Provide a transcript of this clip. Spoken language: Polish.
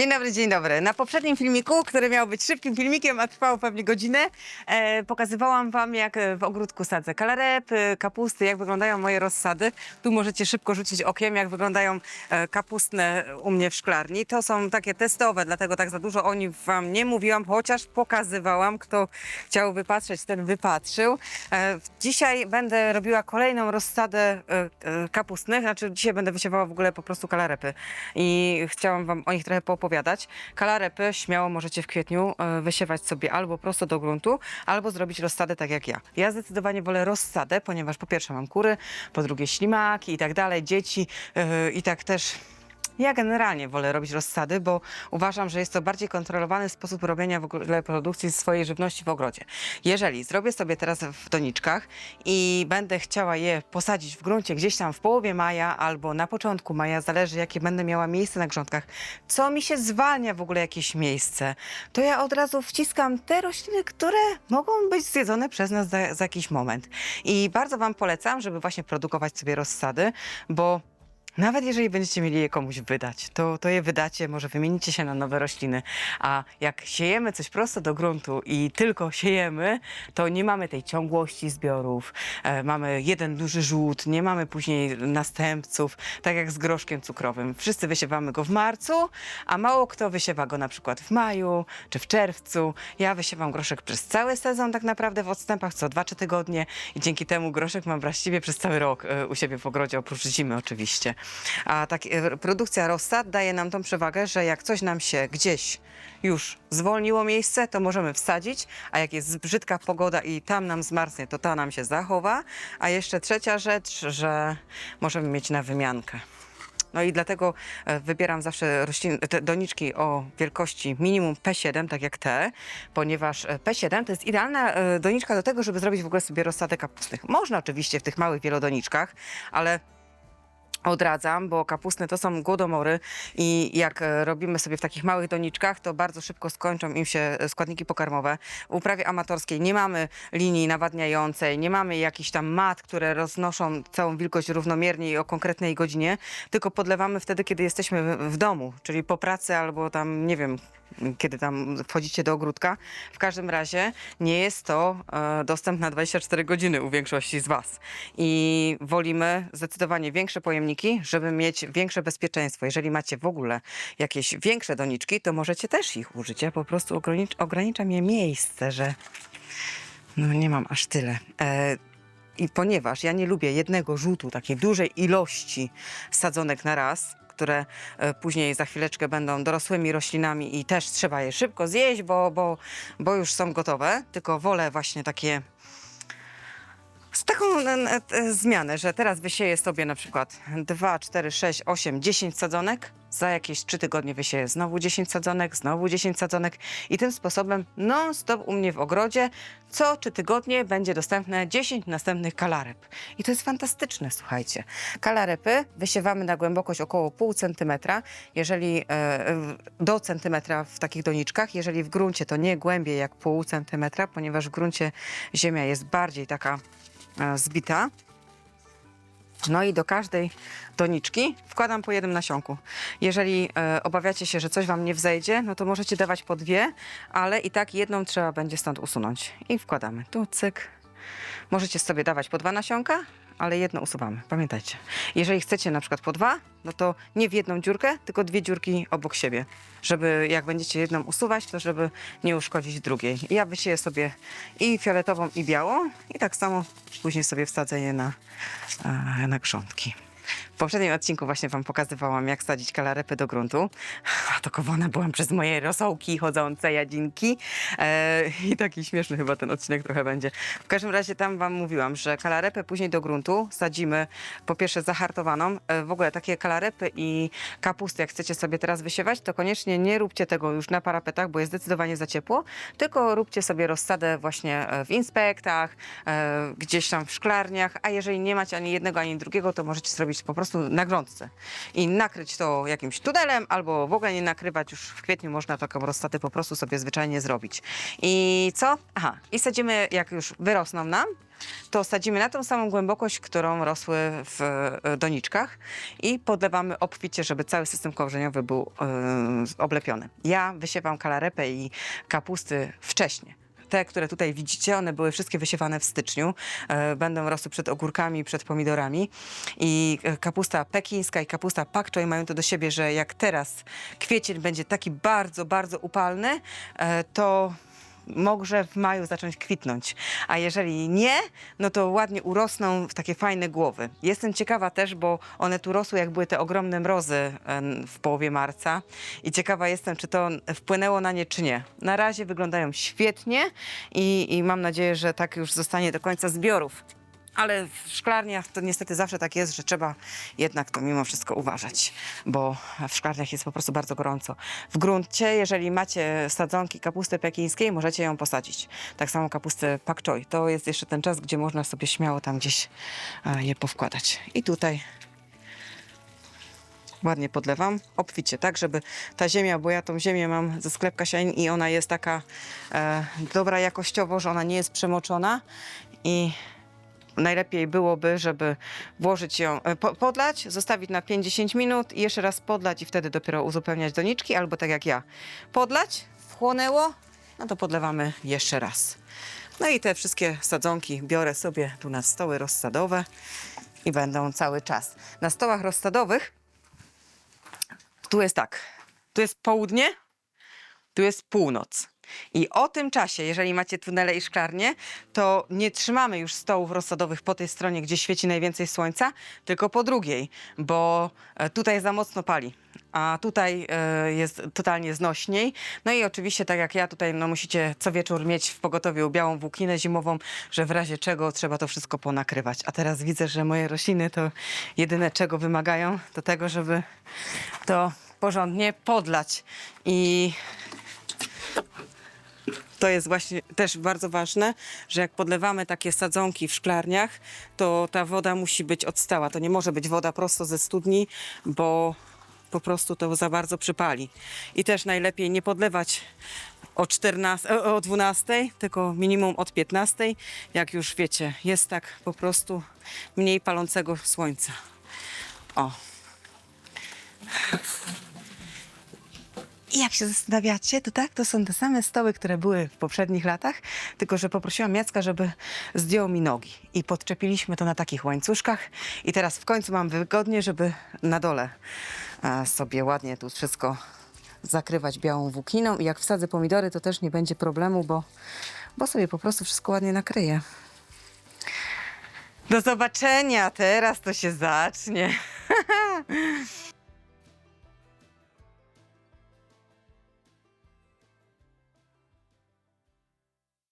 Dzień dobry, dzień dobry. Na poprzednim filmiku, który miał być szybkim filmikiem, a trwał pewnie godzinę, e, pokazywałam wam, jak e, w ogródku sadzę kalarepy, kapusty, jak wyglądają moje rozsady. Tu możecie szybko rzucić okiem, jak wyglądają e, kapustne u mnie w szklarni. To są takie testowe, dlatego tak za dużo o nich wam nie mówiłam, chociaż pokazywałam. Kto chciał wypatrzeć, ten wypatrzył. E, dzisiaj będę robiła kolejną rozsadę e, e, kapustnych, znaczy dzisiaj będę wysiewała w ogóle po prostu kalarepy i chciałam wam o nich trochę poopowiadać. Kalarepy śmiało możecie w kwietniu e, wysiewać sobie albo prosto do gruntu, albo zrobić rozsadę tak jak ja. Ja zdecydowanie wolę rozsadę, ponieważ po pierwsze mam kury, po drugie ślimaki i tak dalej, dzieci e, i tak też ja generalnie wolę robić rozsady, bo uważam, że jest to bardziej kontrolowany sposób robienia w ogóle produkcji swojej żywności w ogrodzie. Jeżeli zrobię sobie teraz w doniczkach i będę chciała je posadzić w gruncie gdzieś tam w połowie maja albo na początku maja, zależy jakie będę miała miejsce na grządkach, co mi się zwalnia w ogóle jakieś miejsce, to ja od razu wciskam te rośliny, które mogą być zjedzone przez nas za, za jakiś moment. I bardzo Wam polecam, żeby właśnie produkować sobie rozsady, bo nawet jeżeli będziecie mieli je komuś wydać, to, to je wydacie, może wymienicie się na nowe rośliny. A jak siejemy coś prosto do gruntu i tylko siejemy, to nie mamy tej ciągłości zbiorów. E, mamy jeden duży żółt, nie mamy później następców, tak jak z groszkiem cukrowym. Wszyscy wysiewamy go w marcu, a mało kto wysiewa go na przykład w maju czy w czerwcu. Ja wysiewam groszek przez cały sezon tak naprawdę w odstępach, co 2-3 tygodnie i dzięki temu groszek mam właściwie przez cały rok e, u siebie w ogrodzie, oprócz zimy oczywiście. A tak, e, produkcja rozsad daje nam tą przewagę, że jak coś nam się gdzieś już zwolniło miejsce, to możemy wsadzić, a jak jest brzydka pogoda i tam nam zmarznie, to ta nam się zachowa. A jeszcze trzecia rzecz, że możemy mieć na wymiankę. No i dlatego e, wybieram zawsze roślin, te doniczki o wielkości minimum P7, tak jak te, ponieważ e, P7 to jest idealna doniczka do tego, żeby zrobić w ogóle sobie rozsadę kapustnych. Można oczywiście w tych małych wielodoniczkach, ale Odradzam, bo kapustne to są głodomory i jak e, robimy sobie w takich małych doniczkach, to bardzo szybko skończą im się e, składniki pokarmowe. W uprawie amatorskiej nie mamy linii nawadniającej, nie mamy jakichś tam mat, które roznoszą całą wilgoć równomiernie i o konkretnej godzinie, tylko podlewamy wtedy, kiedy jesteśmy w- w domu, czyli po pracy albo tam, nie wiem, kiedy tam wchodzicie do ogródka. W każdym razie nie jest to e, dostęp na 24 godziny u większości z Was. I wolimy zdecydowanie większe pojemniki, żeby mieć większe bezpieczeństwo. Jeżeli macie w ogóle jakieś większe doniczki, to możecie też ich użyć. Ja po prostu ogranicz, ograniczam je miejsce, że no nie mam aż tyle. E, i ponieważ ja nie lubię jednego rzutu, takiej dużej ilości sadzonek na raz, które e, później za chwileczkę będą dorosłymi roślinami i też trzeba je szybko zjeść, bo, bo, bo już są gotowe, tylko wolę właśnie takie z taką e, zmianę, że teraz wysieję sobie na przykład 2, 4, 6, 8, 10 sadzonek, za jakieś 3 tygodnie wysieję znowu 10 sadzonek, znowu 10 sadzonek i tym sposobem non-stop u mnie w ogrodzie co 3 tygodnie będzie dostępne 10 następnych kalarep. I to jest fantastyczne, słuchajcie. Kalarepy wysiewamy na głębokość około pół centymetra, jeżeli e, do centymetra w takich doniczkach, jeżeli w gruncie to nie głębiej jak pół centymetra, ponieważ w gruncie ziemia jest bardziej taka e, zbita. No i do każdej doniczki wkładam po jednym nasionku. Jeżeli e, obawiacie się, że coś wam nie wzejdzie, no to możecie dawać po dwie, ale i tak jedną trzeba będzie stąd usunąć. I wkładamy tu, cyk. Możecie sobie dawać po dwa nasionka, ale jedno usuwamy. Pamiętajcie. Jeżeli chcecie na przykład po dwa, no to nie w jedną dziurkę, tylko dwie dziurki obok siebie. Żeby jak będziecie jedną usuwać, to żeby nie uszkodzić drugiej. Ja wysieję sobie i fioletową, i białą i tak samo później sobie wsadzę je na, e, na grządki. Poprzednim odcinku właśnie Wam pokazywałam, jak sadzić kalarepy do gruntu. Atakowana byłam przez moje rosołki chodzące, jadzinki. E, I taki śmieszny chyba ten odcinek trochę będzie. W każdym razie tam Wam mówiłam, że kalarepę później do gruntu sadzimy po pierwsze zahartowaną. E, w ogóle takie kalarepy i kapusty, jak chcecie sobie teraz wysiewać, to koniecznie nie róbcie tego już na parapetach, bo jest zdecydowanie za ciepło, tylko róbcie sobie rozsadę właśnie e, w inspektach, e, gdzieś tam w szklarniach, a jeżeli nie macie ani jednego, ani drugiego, to możecie zrobić po prostu prostu na grządce. I nakryć to jakimś tunelem, albo w ogóle nie nakrywać. Już w kwietniu można taką rozsadę po prostu sobie zwyczajnie zrobić. I co? Aha, i sadzimy, jak już wyrosną nam, to sadzimy na tą samą głębokość, którą rosły w e, doniczkach i podlewamy obficie, żeby cały system korzeniowy był e, oblepiony. Ja wysiewam kalarepę i kapusty wcześniej. Te, które tutaj widzicie, one były wszystkie wysiewane w styczniu. E, Będą rosły przed ogórkami, przed pomidorami. I e, kapusta pekińska i kapusta pak choi mają to do siebie, że jak teraz kwiecień będzie taki bardzo, bardzo upalny, e, to może w maju zacząć kwitnąć. A jeżeli nie, no to ładnie urosną w takie fajne głowy. Jestem ciekawa też, bo one tu rosły, jak były te ogromne mrozy w połowie marca. I ciekawa jestem, czy to wpłynęło na nie, czy nie. Na razie wyglądają świetnie i, i mam nadzieję, że tak już zostanie do końca zbiorów. Ale w szklarniach to niestety zawsze tak jest, że trzeba jednak to mimo wszystko uważać, bo w szklarniach jest po prostu bardzo gorąco. W gruncie, jeżeli macie sadzonki kapusty pekińskiej, możecie ją posadzić. Tak samo kapustę pak choi. To jest jeszcze ten czas, gdzie można sobie śmiało tam gdzieś e, je powkładać. I tutaj ładnie podlewam, obficie, tak, żeby ta ziemia, bo ja tą ziemię mam ze sklepka Sianin i ona jest taka e, dobra jakościowo, że ona nie jest przemoczona i najlepiej byłoby, żeby włożyć ją, e, po, podlać, zostawić na 50 minut i jeszcze raz podlać i wtedy dopiero uzupełniać doniczki, albo tak jak ja, podlać, wchłonęło, no to podlewamy jeszcze raz. No i te wszystkie sadzonki biorę sobie tu na stoły rozsadowe i będą cały czas. Na stołach rozsadowych tu jest tak, tu jest południe, tu jest północ. I o tym czasie, jeżeli macie tunele i szklarnie, to nie trzymamy już stołów rozsadowych po tej stronie, gdzie świeci najwięcej słońca, tylko po drugiej, bo e, tutaj za mocno pali. A tutaj e, jest totalnie znośniej. No i oczywiście, tak jak ja tutaj, no musicie co wieczór mieć w pogotowiu białą włókninę zimową, że w razie czego trzeba to wszystko ponakrywać. A teraz widzę, że moje rośliny to jedyne czego wymagają, to tego, żeby to porządnie podlać. I to jest właśnie też bardzo ważne, że jak podlewamy takie sadzonki w szklarniach, to ta woda musi być odstała. To nie może być woda prosto ze studni, bo po prostu to za bardzo przypali. I też najlepiej nie podlewać o, 14, e, o 12, tylko minimum od 15. Jak już wiecie, jest tak po prostu mniej palącego słońca. O. I jak się zastanawiacie, to tak, to są te same stoły, które były w poprzednich latach, tylko że poprosiłam Jacka, żeby zdjął mi nogi. I podczepiliśmy to na takich łańcuszkach. I teraz w końcu mam wygodnie, żeby na dole sobie ładnie tu wszystko zakrywać białą włókniną. I jak wsadzę pomidory, to też nie będzie problemu, bo, bo sobie po prostu wszystko ładnie nakryję. Do zobaczenia, teraz to się zacznie.